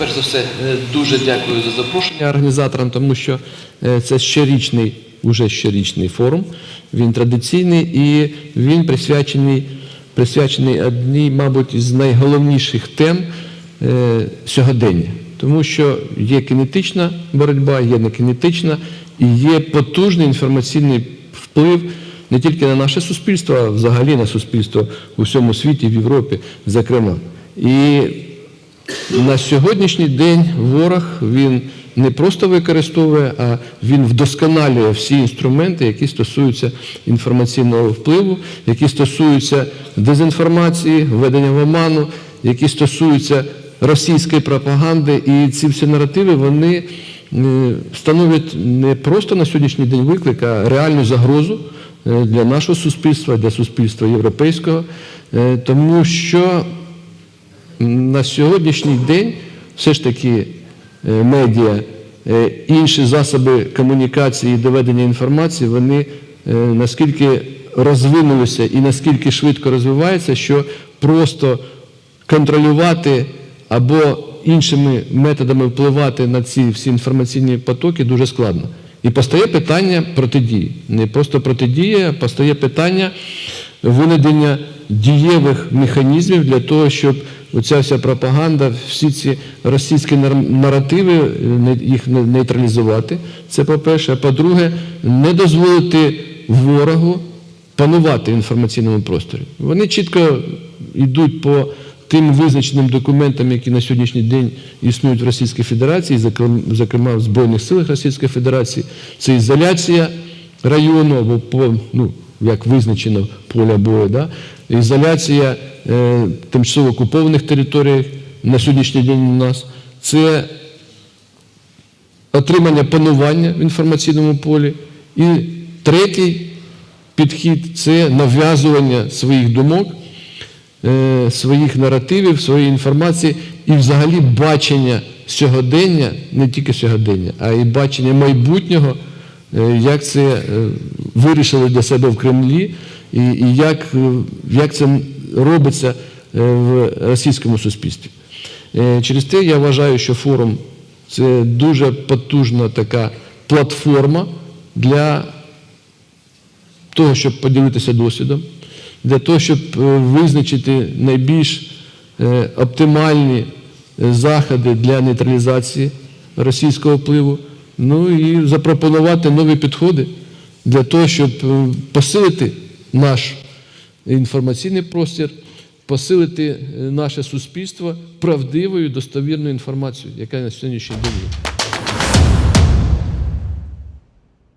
Перш за все, е, дуже дякую за запрошення організаторам, тому що е, це щорічний, уже щорічний форум. Він традиційний і він присвячений, присвячений одній, мабуть, із найголовніших тем е, сьогодення. Тому що є кінетична боротьба, є некінетична і є потужний інформаційний вплив не тільки на наше суспільство, а взагалі на суспільство у всьому світі, в Європі, зокрема. І на сьогоднішній день ворог він не просто використовує, а він вдосконалює всі інструменти, які стосуються інформаційного впливу, які стосуються дезінформації, введення в оману, які стосуються російської пропаганди. І ці всі наративи вони е, становлять не просто на сьогоднішній день виклик, а реальну загрозу е, для нашого суспільства, для суспільства європейського, Е, тому що на сьогоднішній день все ж таки е, медіа, е, інші засоби комунікації і доведення інформації, вони е, наскільки розвинулися і наскільки швидко розвиваються, що просто контролювати або іншими методами впливати на ці всі інформаційні потоки дуже складно. І постає питання протидії. Не просто протидії, а постає питання винайдення дієвих механізмів для того, щоб оця вся пропаганда, всі ці російські наративи, е, їх нейтралізувати. Це по-перше. А по-друге, не дозволити ворогу панувати в інформаційному просторі. Вони чітко йдуть по тим визначеним документам, які на сьогоднішній день існують в Російській Федерації, зокрема в Збройних силах Російської Федерації. Це ізоляція району або по, ну, як визначено поля бою, да? ізоляція е, тимчасово окупованих територій на сьогоднішній день у нас. Це отримання панування в інформаційному полі. І третій підхід це нав'язування своїх думок, е, своїх наративів, своєї інформації і взагалі бачення сьогодення, не тільки сьогодення, а й бачення майбутнього, е, як це е, вирішили для себе в Кремлі, і, і як, е, як це робиться е, в російському суспільстві. Е, Через те я вважаю, що форум це дуже потужна така платформа для того, щоб поділитися досвідом, для того, щоб визначити найбільш оптимальні заходи для нейтралізації російського впливу, ну і запропонувати нові підходи для того, щоб е, посилити наш інформаційний простір, посилити е, наше суспільство правдивою достовірною інформацією, яка на сьогоднішній день є.